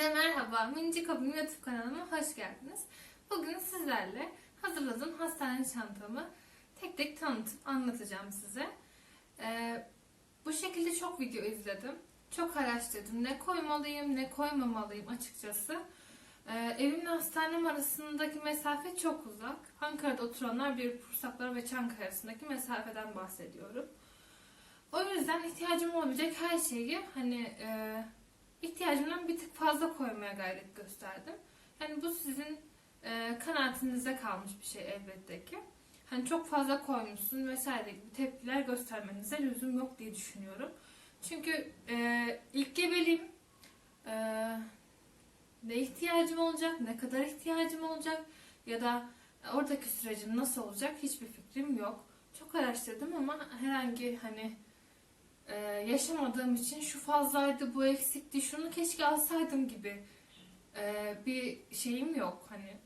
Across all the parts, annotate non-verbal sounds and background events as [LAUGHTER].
Herkese merhaba. Minicik Hobim YouTube kanalıma hoş geldiniz. Bugün sizlerle hazırladığım hastane çantamı tek tek tanıtıp anlatacağım size. Ee, bu şekilde çok video izledim. Çok araştırdım. Ne koymalıyım, ne koymamalıyım açıkçası. Ee, evimle hastanem arasındaki mesafe çok uzak. Ankara'da oturanlar bir Pursaklar ve Çankaya arasındaki mesafeden bahsediyorum. O yüzden ihtiyacım olabilecek her şeyi hani e, ihtiyacımdan bir tık fazla koymaya gayret gösterdim. Yani bu sizin e, kanaatinize kalmış bir şey elbette ki. Hani çok fazla koymuşsun vesaire gibi tepkiler göstermenize lüzum yok diye düşünüyorum. Çünkü e, ilk gebeliğim e, ne ihtiyacım olacak, ne kadar ihtiyacım olacak ya da oradaki sürecim nasıl olacak hiçbir fikrim yok. Çok araştırdım ama herhangi hani e, yaşamadığım için şu fazlaydı, bu eksikti, şunu keşke alsaydım gibi e, bir şeyim yok. Hani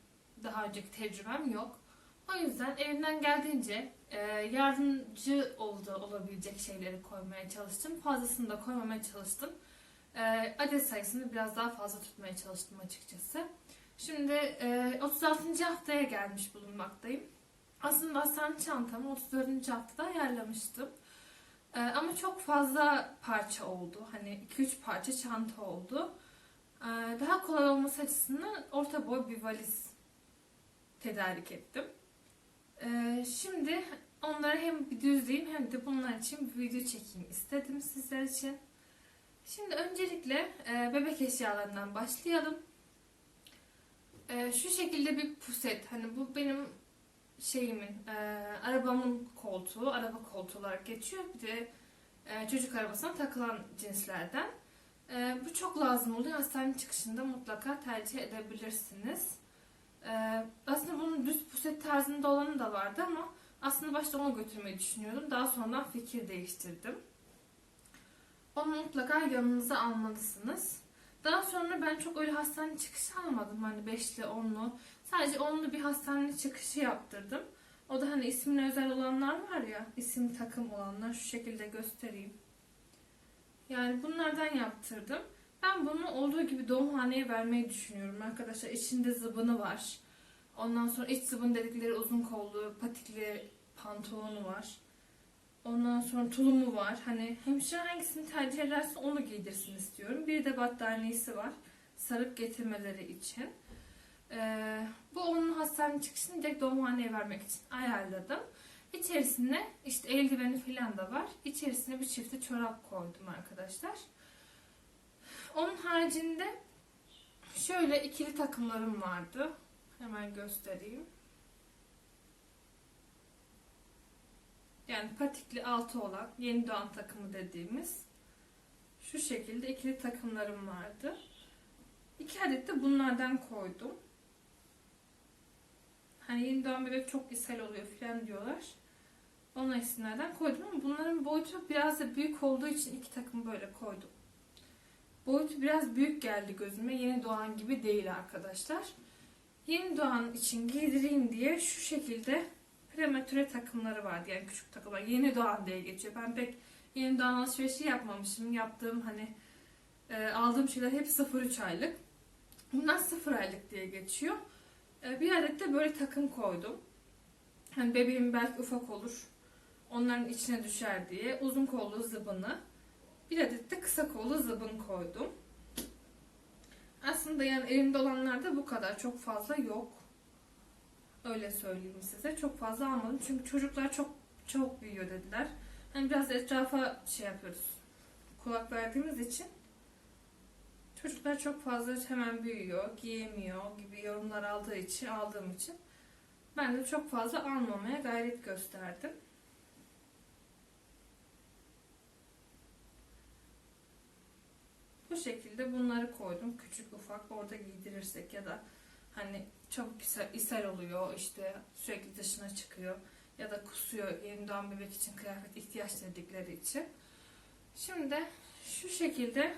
daha önceki tecrübem yok. O yüzden elimden geldiğince e, yardımcı oldu olabilecek şeyleri koymaya çalıştım. Fazlasını da koymamaya çalıştım. Adet sayısını biraz daha fazla tutmaya çalıştım açıkçası. Şimdi e, 36. haftaya gelmiş bulunmaktayım. Aslında hastane çantamı 34. haftada ayarlamıştım. Ee, ama çok fazla parça oldu. Hani 2-3 parça çanta oldu. Ee, daha kolay olması açısından orta boy bir valiz tedarik ettim. Ee, şimdi onları hem bir düzleyeyim hem de bunlar için bir video çekeyim istedim sizler için. Şimdi öncelikle e, bebek eşyalarından başlayalım. Şu şekilde bir puset. Hani bu benim şeyimin, e, arabamın koltuğu, araba koltuğu olarak geçiyor. Bir de e, çocuk arabasına takılan cinslerden. E, bu çok lazım oluyor. Hastane çıkışında mutlaka tercih edebilirsiniz. E, aslında bunun düz puset tarzında olanı da vardı ama aslında başta onu götürmeyi düşünüyordum. Daha sonra fikir değiştirdim. Onu mutlaka yanınıza almalısınız. Daha sonra ben çok öyle hastane çıkışı almadım. Hani beşli, onlu. Sadece onlu bir hastane çıkışı yaptırdım. O da hani ismine özel olanlar var ya, isim takım olanlar şu şekilde göstereyim. Yani bunlardan yaptırdım. Ben bunu olduğu gibi doğumhaneye vermeyi düşünüyorum arkadaşlar. İçinde zıbını var. Ondan sonra iç zıbın dedikleri uzun kollu, patikli pantolonu var. Ondan sonra tulumu var. Hani hemşire hangisini tercih ederse onu giydirsin istiyorum. Bir de battaniyesi var. Sarıp getirmeleri için. Ee, bu onun hastane çıkışını direkt doğumhaneye vermek için ayarladım. İçerisine işte eldiveni falan da var. İçerisine bir çifte çorap koydum arkadaşlar. Onun haricinde şöyle ikili takımlarım vardı. Hemen göstereyim. Yani patikli altı olan yeni doğan takımı dediğimiz şu şekilde ikili takımlarım vardı. İki adet de bunlardan koydum. Hani yeni doğan bebek çok ishal oluyor falan diyorlar. Ona isimlerden koydum ama bunların boyutu biraz da büyük olduğu için iki takımı böyle koydum. Boyutu biraz büyük geldi gözüme. Yeni doğan gibi değil arkadaşlar. Yeni doğan için giydireyim diye şu şekilde prematüre takımları vardı. Yani küçük takımlar. Yeni doğan diye geçiyor. Ben pek yeni doğan alışverişi yapmamışım. Yaptığım hani e, aldığım şeyler hep 0-3 aylık. Bunlar 0 aylık diye geçiyor. E, bir adet de böyle takım koydum. Hani bebeğim belki ufak olur. Onların içine düşer diye. Uzun kollu zıbını. Bir adet de kısa kollu zıbın koydum. Aslında yani elimde olanlar da bu kadar. Çok fazla yok. Öyle söyleyeyim size. Çok fazla almadım. Çünkü çocuklar çok çok büyüyor dediler. Hani biraz etrafa şey yapıyoruz. Kulak verdiğimiz için çocuklar çok fazla hemen büyüyor, giyemiyor gibi yorumlar aldığı için aldığım için ben de çok fazla almamaya gayret gösterdim. Bu şekilde bunları koydum. Küçük ufak orada giydirirsek ya da hani çabuk ishal oluyor işte sürekli dışına çıkıyor ya da kusuyor yeni doğan bebek için kıyafet ihtiyaç dedikleri için. Şimdi şu şekilde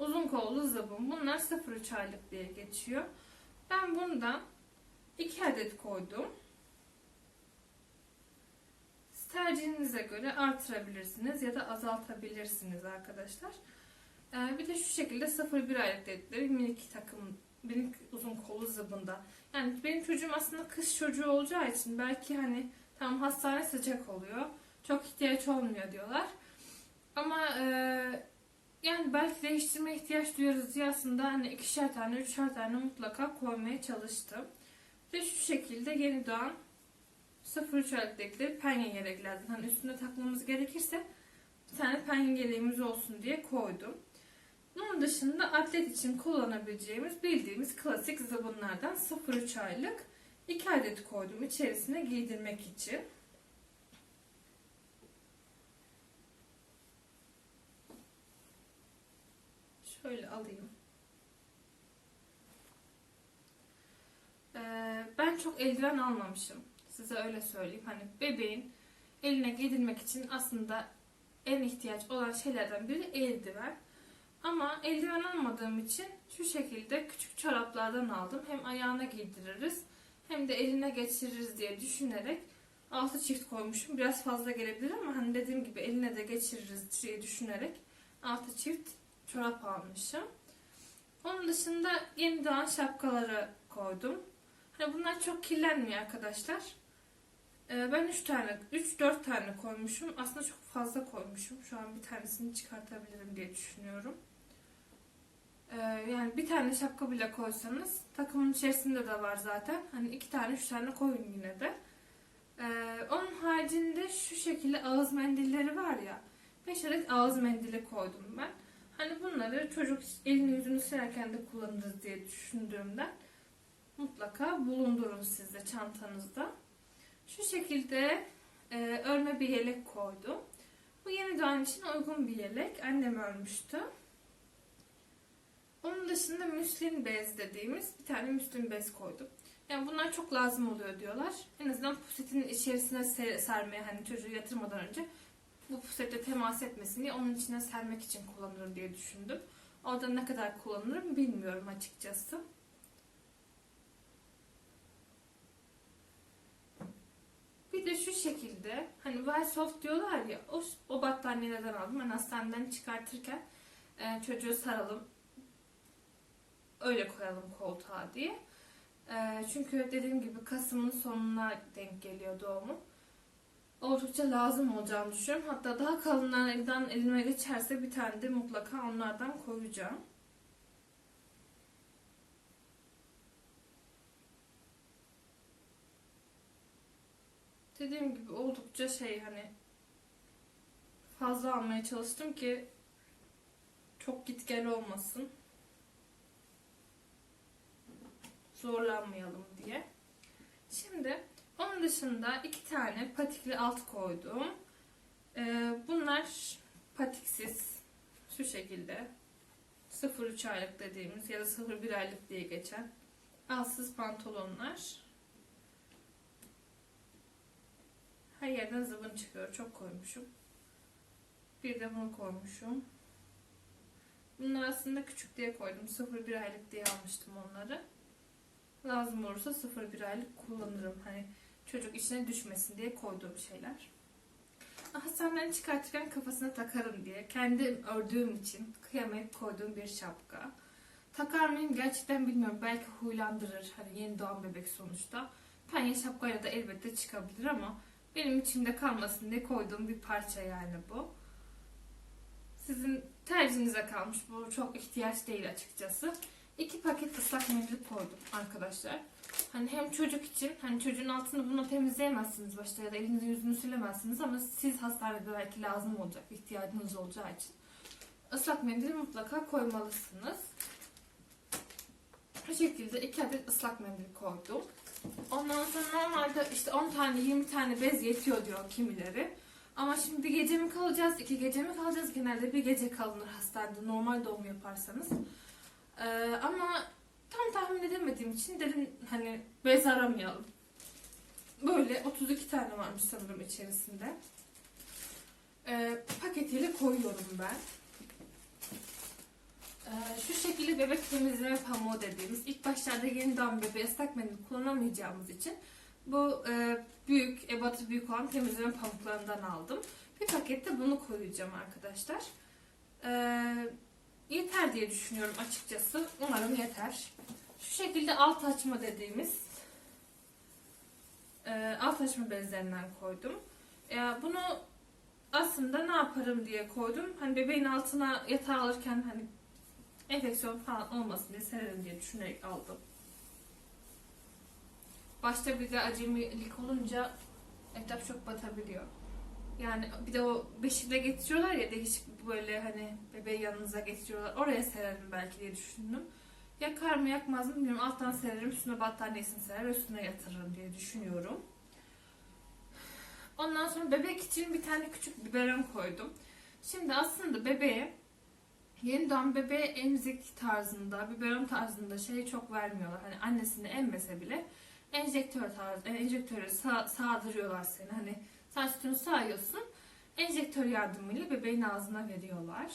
uzun kollu zıbın. Bunlar 0-3 aylık diye geçiyor. Ben bundan 2 adet koydum. Tercihinize göre artırabilirsiniz ya da azaltabilirsiniz arkadaşlar. Ee, bir de şu şekilde 0-1 aylık dedikleri minik takım, minik uzun kollu zıbında. Yani benim çocuğum aslında kış çocuğu olacağı için belki hani tam hastane sıcak oluyor. Çok ihtiyaç olmuyor diyorlar. Ama e, yani belki değiştirmeye ihtiyaç duyarız diye aslında hani ikişer tane, üçer tane mutlaka koymaya çalıştım. Ve şu şekilde yeni doğan 0-3 aylık dedikleri penye yeleklerden. Hani üstünde takmamız gerekirse bir tane penye yeleğimiz olsun diye koydum. Bunun dışında atlet için kullanabileceğimiz bildiğimiz klasik zıbınlardan 0-3 aylık 2 adet koydum içerisine giydirmek için. Şöyle alayım. Ee, ben çok eldiven almamışım. Size öyle söyleyeyim. Hani bebeğin eline giydirmek için aslında en ihtiyaç olan şeylerden biri eldiven. Ama eldiven almadığım için şu şekilde küçük çoraplardan aldım. Hem ayağına giydiririz hem de eline geçiririz diye düşünerek altı çift koymuşum. Biraz fazla gelebilir ama hani dediğim gibi eline de geçiririz diye düşünerek altı çift çorap almışım. Onun dışında yeni doğan şapkaları koydum. Hani bunlar çok kirlenmiyor arkadaşlar. Ee, ben 3 tane, 3-4 tane koymuşum. Aslında çok fazla koymuşum. Şu an bir tanesini çıkartabilirim diye düşünüyorum. Ee, yani bir tane şapka bile koysanız takımın içerisinde de var zaten. Hani iki tane, üç tane koyun yine de. Ee, onun haricinde şu şekilde ağız mendilleri var ya. 5 adet ağız mendili koydum ben. Hani bunları çocuk elini yüzünü silerken de kullanırız diye düşündüğümden mutlaka bulundurun siz de çantanızda. Şu şekilde e, örme bir yelek koydum. Bu yeni doğan için uygun bir yelek. Annem örmüştü. Onun dışında müslin bez dediğimiz bir tane müslin bez koydum. Yani bunlar çok lazım oluyor diyorlar. En azından pusetin içerisine ser- sermeye hani çocuğu yatırmadan önce bu pusette temas etmesin diye onun içine sermek için kullanırım diye düşündüm. Orada ne kadar kullanırım bilmiyorum açıkçası. Bir de şu şekilde hani well soft diyorlar ya o, o battaniyelerden aldım. Ben hastaneden çıkartırken e, çocuğu saralım öyle koyalım koltuğa diye. E, çünkü dediğim gibi Kasım'ın sonuna denk geliyor doğumu. Oldukça lazım olacağını düşünüyorum. Hatta daha kalınlardan elime geçerse bir tane de mutlaka onlardan koyacağım. Dediğim gibi oldukça şey hani fazla almaya çalıştım ki çok git gel olmasın. Zorlanmayalım diye. Şimdi onun dışında iki tane patikli alt koydum. Ee, bunlar patiksiz. Şu şekilde. 0-3 aylık dediğimiz ya da 0-1 aylık diye geçen alsız pantolonlar. Her yerden zıbın çıkıyor. Çok koymuşum. Bir de bunu koymuşum. Bunlar aslında küçük diye koydum. 0-1 aylık diye almıştım onları. Lazım olursa 0-1 aylık kullanırım. Hani çocuk içine düşmesin diye koyduğum şeyler. Hastaneden çıkartırken kafasına takarım diye. Kendim ördüğüm için kıyamet koyduğum bir şapka. Takar mıyım gerçekten bilmiyorum. Belki huylandırır. Hani yeni doğan bebek sonuçta. Penye şapkayla da elbette çıkabilir ama benim içimde kalmasın diye koyduğum bir parça yani bu. Sizin tercihinize kalmış. Bu çok ihtiyaç değil açıkçası. İki paket ıslak mendil koydum arkadaşlar. Hani hem çocuk için, hani çocuğun altını bunu temizleyemezsiniz başta ya da elinizi yüzünü silemezsiniz ama siz hastanede belki lazım olacak, ihtiyacınız olacağı için ıslak mendil mutlaka koymalısınız. Bu şekilde iki adet ıslak mendil koydum. Ondan sonra normalde işte 10 tane 20 tane bez yetiyor diyor kimileri. Ama şimdi bir gece mi kalacağız, iki gece mi kalacağız? Genelde bir gece kalınır hastanede normal doğum yaparsanız. Ee, ama tam tahmin edemediğim için dedim hani bez aramayalım. Böyle 32 tane varmış sanırım içerisinde. Ee, paketiyle koyuyorum ben. Ee, şu şekilde bebek temizleme pamuğu dediğimiz ilk başlarda yeni doğan bebeğe ıslak mendil kullanamayacağımız için bu e, büyük, ebatı büyük olan temizleme pamuklarından aldım. Bir pakette bunu koyacağım arkadaşlar. Ee, yeter diye düşünüyorum açıkçası. Umarım yeter. Şu şekilde alt açma dediğimiz e, alt açma bezlerinden koydum. E, bunu aslında ne yaparım diye koydum. Hani bebeğin altına yatağı alırken hani enfeksiyon falan olmasın diye sererim diye düşünerek aldım. Başta bir de acemilik olunca etraf çok batabiliyor. Yani bir de o beşikle getiriyorlar ya değişik böyle hani bebeği yanınıza getiriyorlar. Oraya sererim belki diye düşündüm. Yakar mı yakmaz mı bilmiyorum. Alttan sererim, üstüne battaniyesini serer, üstüne yatırırım diye düşünüyorum. Ondan sonra bebek için bir tane küçük biberon koydum. Şimdi aslında bebeğe yeni doğan bebeğe emzik tarzında, biberon tarzında şeyi çok vermiyorlar. Hani annesini emmese bile enjektör tarzı, enjektörü sağ, sağdırıyorlar seni. Hani sen sütünü sağıyorsun. Enjektör yardımıyla bebeğin ağzına veriyorlar.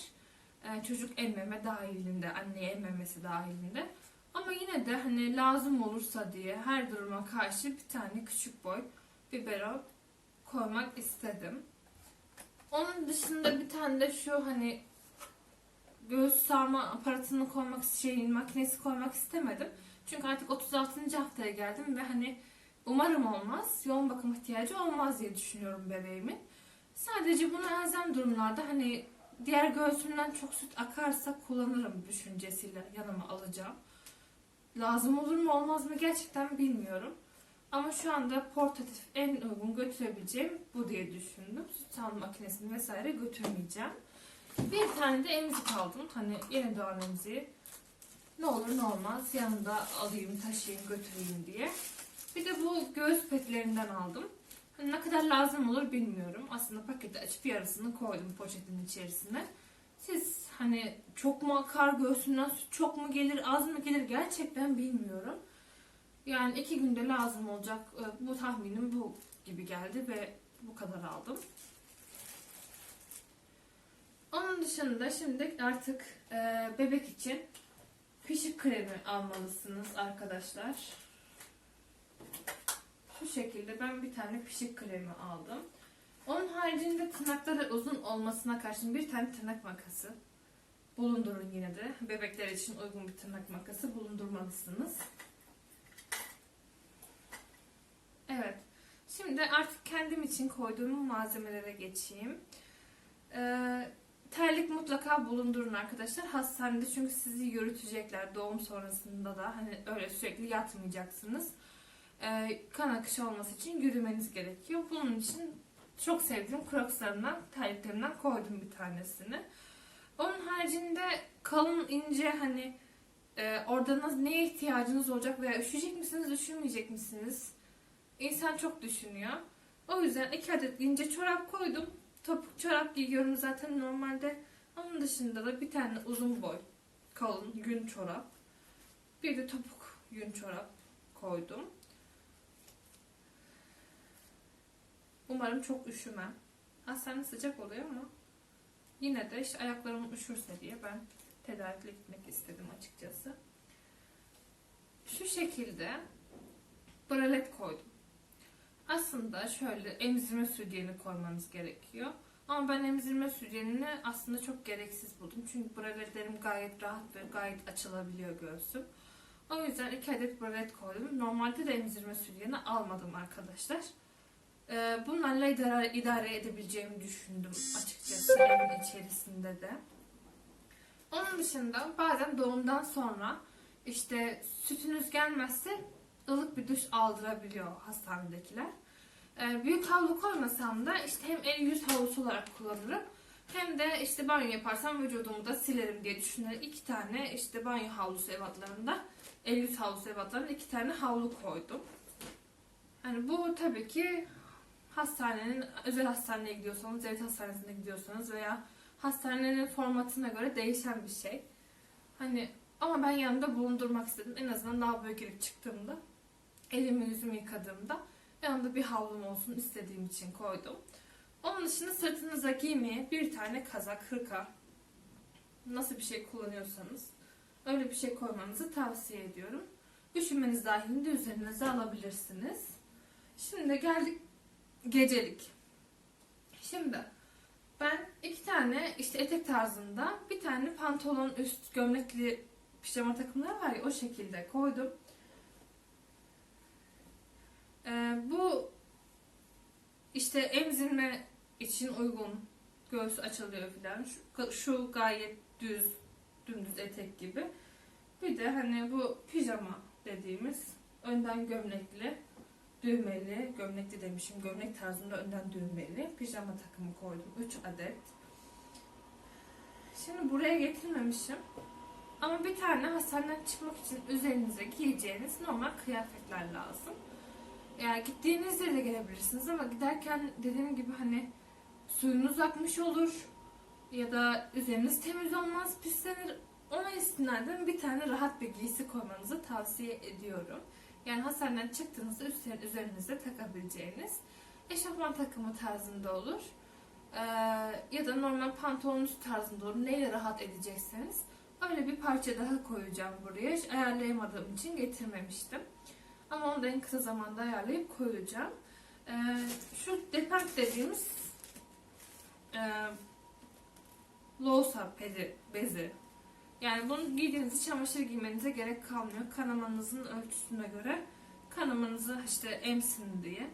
Ee, çocuk emmeme dahilinde, anneye emmemesi dahilinde. Ama yine de hani lazım olursa diye her duruma karşı bir tane küçük boy biberon koymak istedim. Onun dışında bir tane de şu hani göğüs sağma aparatını koymak şeyin makinesi koymak istemedim. Çünkü artık 36. haftaya geldim ve hani umarım olmaz. Yoğun bakım ihtiyacı olmaz diye düşünüyorum bebeğimin. Sadece bunu elzem durumlarda hani diğer göğsümden çok süt akarsa kullanırım düşüncesiyle yanıma alacağım. Lazım olur mu olmaz mı gerçekten bilmiyorum. Ama şu anda portatif en uygun götürebileceğim bu diye düşündüm. Süt sağım makinesini vesaire götürmeyeceğim. Bir tane de emzik aldım. Hani yeni doğan emziği. Ne olur ne olmaz yanında alayım, taşıyayım, götüreyim diye. Bir de bu göğüs petlerinden aldım. Hani ne kadar lazım olur bilmiyorum. Aslında paketi açıp yarısını koydum poşetin içerisine. Siz hani çok mu akar göğsünden çok mu gelir az mı gelir gerçekten bilmiyorum. Yani iki günde lazım olacak e, bu tahminim bu gibi geldi ve bu kadar aldım. Onun dışında şimdi artık e, bebek için pişik kremi almalısınız arkadaşlar. Şu şekilde ben bir tane pişik kremi aldım. Onun haricinde tırnakları uzun olmasına karşın bir tane tırnak makası bulundurun yine de. Bebekler için uygun bir tırnak makası bulundurmalısınız. Evet. Şimdi artık kendim için koyduğum malzemelere geçeyim. Ee, terlik mutlaka bulundurun arkadaşlar. Hastanede çünkü sizi yürütecekler doğum sonrasında da. Hani öyle sürekli yatmayacaksınız. Ee, kan akışı olması için yürümeniz gerekiyor. Bunun için çok sevdiğim Crocs'larımdan, terliklerimden koydum bir tanesini. Onun haricinde kalın ince hani e, orada nasıl, neye ihtiyacınız olacak veya üşüyecek misiniz, üşümeyecek misiniz? İnsan çok düşünüyor. O yüzden iki adet ince çorap koydum. Topuk çorap giyiyorum zaten normalde. Onun dışında da bir tane uzun boy kalın yün çorap. Bir de topuk yün çorap koydum. Umarım çok üşümem. Hastane sıcak oluyor ama yine de işte ayaklarım üşürse diye ben tedarikle gitmek istedim açıkçası. Şu şekilde bralet koydum. Aslında şöyle emzirme sütyeni koymanız gerekiyor. Ama ben emzirme sütyenini aslında çok gereksiz buldum. Çünkü braletlerim gayet rahat ve gayet açılabiliyor göğsüm. O yüzden iki adet bralet koydum. Normalde de emzirme sütyeni almadım arkadaşlar. Ee, bunlarla idare, idare edebileceğimi düşündüm açıkçası evin içerisinde de. Onun dışında bazen doğumdan sonra işte sütünüz gelmezse ılık bir duş aldırabiliyor hastanedekiler. Ee, büyük havlu koymasam da işte hem el yüz havlusu olarak kullanırım. Hem de işte banyo yaparsam vücudumu da silerim diye düşünerek iki tane işte banyo havlusu ebatlarında, el yüz havlusu ebatlarında iki tane havlu koydum. Yani bu tabii ki hastanenin, özel hastaneye gidiyorsanız, devlet hastanesine gidiyorsanız veya hastanenin formatına göre değişen bir şey. Hani ama ben yanımda bulundurmak istedim. En azından daha böyle girip çıktığımda, elimi yüzümü yıkadığımda yanımda bir havlum olsun istediğim için koydum. Onun dışında sırtınıza giymeye bir tane kazak, hırka, nasıl bir şey kullanıyorsanız öyle bir şey koymanızı tavsiye ediyorum. Üşümeniz dahilinde üzerinize alabilirsiniz. Şimdi geldik gecelik. Şimdi Ben iki tane işte etek tarzında bir tane pantolon üst gömlekli pijama takımları var ya o şekilde koydum. Ee, bu işte emzirme için uygun. Göğüs açılıyor filan. Şu, şu gayet düz, dümdüz etek gibi. Bir de hani bu pijama dediğimiz önden gömlekli, düğmeli, gömlekli demişim, gömlek tarzında önden düğmeli pijama takımı koydum. 3 adet. Şimdi buraya getirmemişim. Ama bir tane hastaneden çıkmak için üzerinize giyeceğiniz normal kıyafetler lazım. Yani gittiğinizde de gelebilirsiniz ama giderken dediğim gibi hani suyunuz akmış olur ya da üzeriniz temiz olmaz, pislenir. Ona istinaden bir tane rahat bir giysi koymanızı tavsiye ediyorum. Yani hastaneden çıktığınızda üstler, üzerinizde takabileceğiniz eşofman takımı tarzında olur. Ee, ya da normal pantolon üst tarzında olur. Neyle rahat edecekseniz. Öyle bir parça daha koyacağım buraya. Hiç ayarlayamadığım için getirmemiştim. Ama onu da en kısa zamanda ayarlayıp koyacağım. Ee, şu depent dediğimiz e, loğusa pedi bezi. Yani bunu giydiğiniz çamaşır giymenize gerek kalmıyor. Kanamanızın ölçüsüne göre kanamanızı işte emsin diye.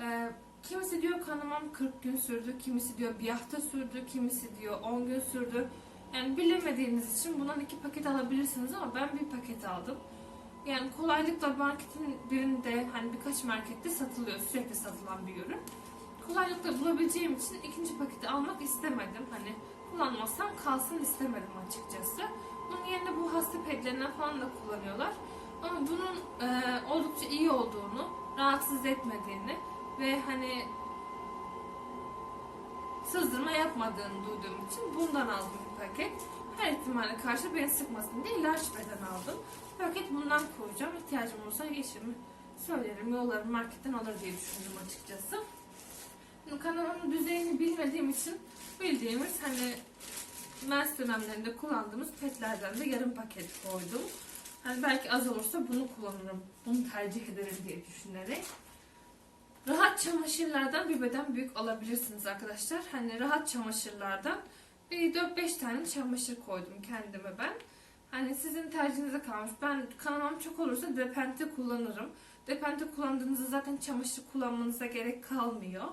Ee, kimisi diyor kanamam 40 gün sürdü, kimisi diyor bir hafta sürdü, kimisi diyor 10 gün sürdü. Yani bilemediğiniz için bundan iki paket alabilirsiniz ama ben bir paket aldım. Yani kolaylıkla marketin birinde hani birkaç markette satılıyor, sürekli satılan bir ürün. Kolaylıkla bulabileceğim için ikinci paketi almak istemedim. Hani kullanmazsam kalsın istemedim açıkçası. Bunun yerine bu hasta pedlerinden falan da kullanıyorlar. Ama bunun e, oldukça iyi olduğunu, rahatsız etmediğini ve hani sızdırma yapmadığını duyduğum için bundan aldım bir paket. Her ihtimale karşı beni sıkmasın diye ilaç beden aldım. Paket bundan koyacağım. İhtiyacım olursa eşimi söylerim, yollarım marketten alır diye düşündüm açıkçası. Kanalımın düzeyini bilmediğim için bildiğimiz hani mens dönemlerinde kullandığımız petlerden de yarım paket koydum. Hani belki az olursa bunu kullanırım, bunu tercih ederim diye düşünerek. Rahat çamaşırlardan bir beden büyük alabilirsiniz arkadaşlar. Hani rahat çamaşırlardan bir 4-5 tane çamaşır koydum kendime ben. Hani sizin tercihinize kalmış. Ben kanamam çok olursa depente kullanırım. Depente kullandığınızda zaten çamaşır kullanmanıza gerek kalmıyor.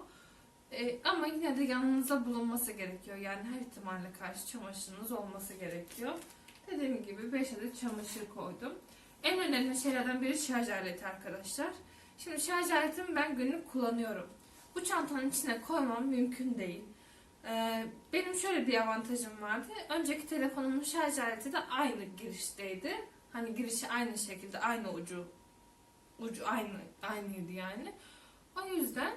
Ee, ama yine de yanınızda bulunması gerekiyor. Yani her ihtimalle karşı çamaşırınız olması gerekiyor. Dediğim gibi 5 adet çamaşır koydum. En önemli şeylerden biri şarj aleti arkadaşlar. Şimdi şarj aletimi ben günlük kullanıyorum. Bu çantanın içine koymam mümkün değil. Ee, benim şöyle bir avantajım vardı. Önceki telefonumun şarj aleti de aynı girişteydi. Hani girişi aynı şekilde, aynı ucu. Ucu aynı, aynıydı yani. O yüzden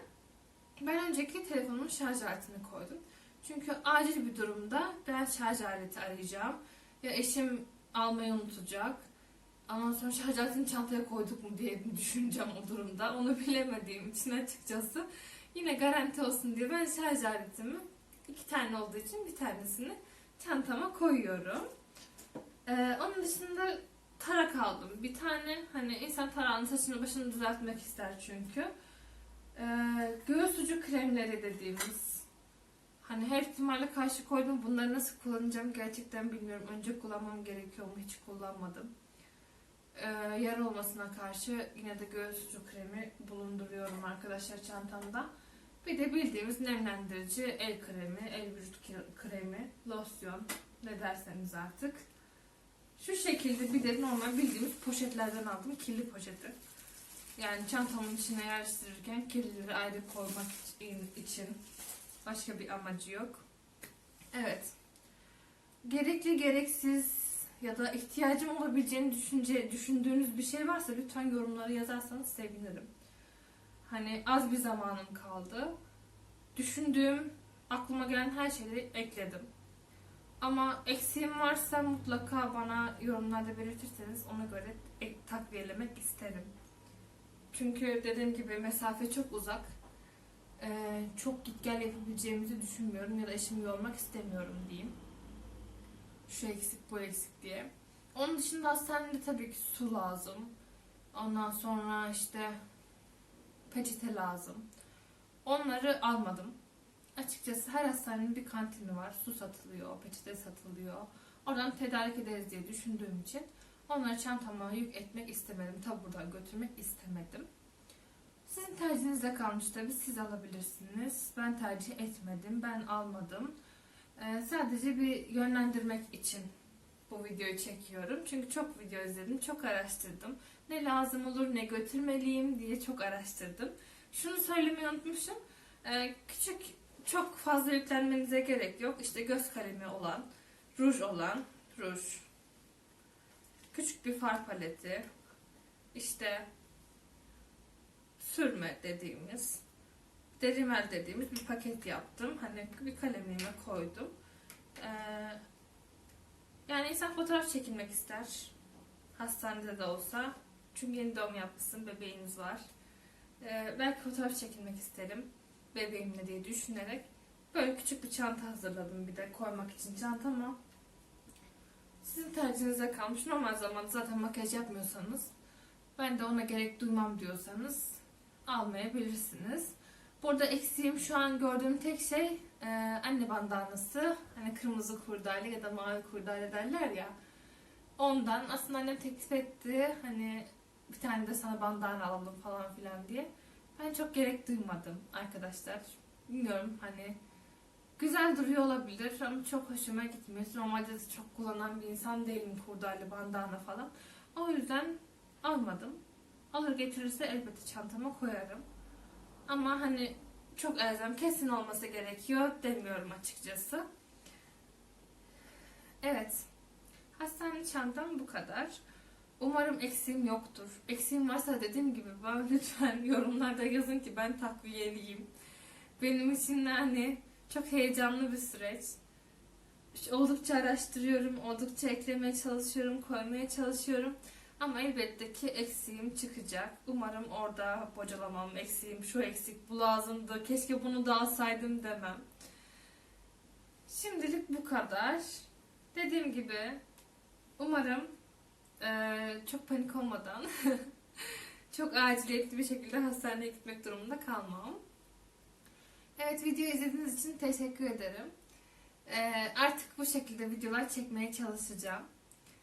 ben önceki telefonumun şarj aletini koydum. Çünkü acil bir durumda ben şarj aleti arayacağım. Ya eşim almayı unutacak. Ondan sonra şarj aletini çantaya koyduk mu diye [LAUGHS] düşüneceğim o durumda. Onu bilemediğim için açıkçası. Yine garanti olsun diye ben şarj aletimi iki tane olduğu için bir tanesini çantama koyuyorum. Ee, onun dışında tarak aldım. Bir tane hani insan tarağını saçını başını düzeltmek ister çünkü. Ee, göğüs ucu kremleri dediğimiz. Hani her ihtimalle karşı koydum. Bunları nasıl kullanacağım gerçekten bilmiyorum. Önce kullanmam gerekiyor mu hiç kullanmadım. Ee, yara olmasına karşı yine de göğüs ucu kremi bulunduruyorum arkadaşlar çantamda. Bir de bildiğimiz nemlendirici el kremi, el vücut kremi, losyon ne derseniz artık. Şu şekilde bir de normal bildiğimiz poşetlerden aldım. Kirli poşeti. Yani çantamın içine yerleştirirken kirlileri ayrı koymak için başka bir amacı yok. Evet. Gerekli gereksiz ya da ihtiyacım olabileceğini düşünce, düşündüğünüz bir şey varsa lütfen yorumlara yazarsanız sevinirim. Hani az bir zamanım kaldı. Düşündüğüm, aklıma gelen her şeyi ekledim. Ama eksiğim varsa mutlaka bana yorumlarda belirtirseniz ona göre ek, takviyelemek isterim. Çünkü dediğim gibi mesafe çok uzak. Ee, çok git gel yapabileceğimizi düşünmüyorum ya da eşimi yormak istemiyorum diyeyim. Şu eksik bu eksik diye. Onun dışında hastanede tabii ki su lazım. Ondan sonra işte peçete lazım. Onları almadım. açıkçası her hastanenin bir kantini var. Su satılıyor, peçete satılıyor. Oradan tedarik ederiz diye düşündüğüm için onları çantama yük etmek istemedim. Tabi buradan götürmek istemedim. Sizin tercihinize kalmış tabii. Siz alabilirsiniz. Ben tercih etmedim. Ben almadım. Ee, sadece bir yönlendirmek için bu videoyu çekiyorum. Çünkü çok video izledim, çok araştırdım. Ne lazım olur, ne götürmeliyim diye çok araştırdım. Şunu söylemeyi unutmuşum. Ee, küçük, çok fazla yüklenmenize gerek yok. İşte göz kalemi olan, ruj olan, ruj. Küçük bir far paleti. İşte sürme dediğimiz, derimel dediğimiz bir paket yaptım. Hani bir kalemime koydum. Ee, yani insan fotoğraf çekilmek ister. Hastanede de olsa. Çünkü yeni doğum yapmışsın, bebeğiniz var. Ee, belki fotoğraf çekilmek isterim bebeğimle diye düşünerek böyle küçük bir çanta hazırladım bir de koymak için çantama. Tercihinize kalmış. Normal zamanda zaten makyaj yapmıyorsanız ben de ona gerek duymam diyorsanız almayabilirsiniz. Burada eksiğim şu an gördüğüm tek şey e, anne bandanası. Hani kırmızı kurdale ya da mavi kurdale derler ya. Ondan aslında annem teklif etti. Hani bir tane de sana bandana alalım falan filan diye. Ben çok gerek duymadım arkadaşlar. Bilmiyorum hani güzel duruyor olabilir ama çok hoşuma gitmiyor. Normalde de çok kullanan bir insan değilim kurdale, bandana falan. O yüzden almadım. Alır getirirse elbette çantama koyarım. Ama hani çok elzem kesin olması gerekiyor demiyorum açıkçası. Evet. Hastane çantam bu kadar. Umarım eksiğim yoktur. Eksiğim varsa dediğim gibi bana lütfen [LAUGHS] yorumlarda yazın ki ben takviyeliyim. Benim için de hani çok heyecanlı bir süreç. Oldukça araştırıyorum, oldukça eklemeye çalışıyorum, koymaya çalışıyorum. Ama elbette ki eksiğim çıkacak. Umarım orada bocalamam, eksiğim, şu eksik, bu lazımdı, keşke bunu da alsaydım demem. Şimdilik bu kadar. Dediğim gibi umarım eee, çok panik olmadan [LAUGHS] çok aciliyetli bir şekilde hastaneye gitmek durumunda kalmam. Evet video izlediğiniz için teşekkür ederim. Eee, artık bu şekilde videolar çekmeye çalışacağım.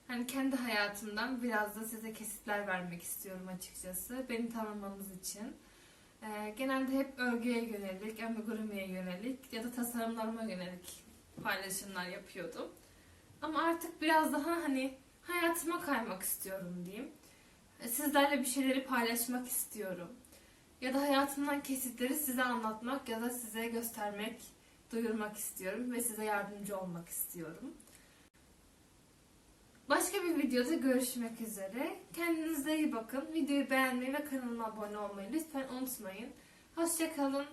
Hani kendi hayatımdan biraz da size kesitler vermek istiyorum açıkçası. Beni tanımanız için. Ee, genelde hep örgüye yönelik, amigurumiye yönelik ya da tasarımlarıma yönelik paylaşımlar yapıyordum. Ama artık biraz daha hani hayatıma kaymak istiyorum diyeyim. Ee, Sizlerle bir şeyleri paylaşmak istiyorum. Ya da hayatımdan kesitleri size anlatmak ya da size göstermek, duyurmak istiyorum ve size yardımcı olmak istiyorum. Başka bir videoda görüşmek üzere. Kendinize iyi bakın. Videoyu beğenmeyi ve kanalıma abone olmayı lütfen unutmayın. Hoşçakalın.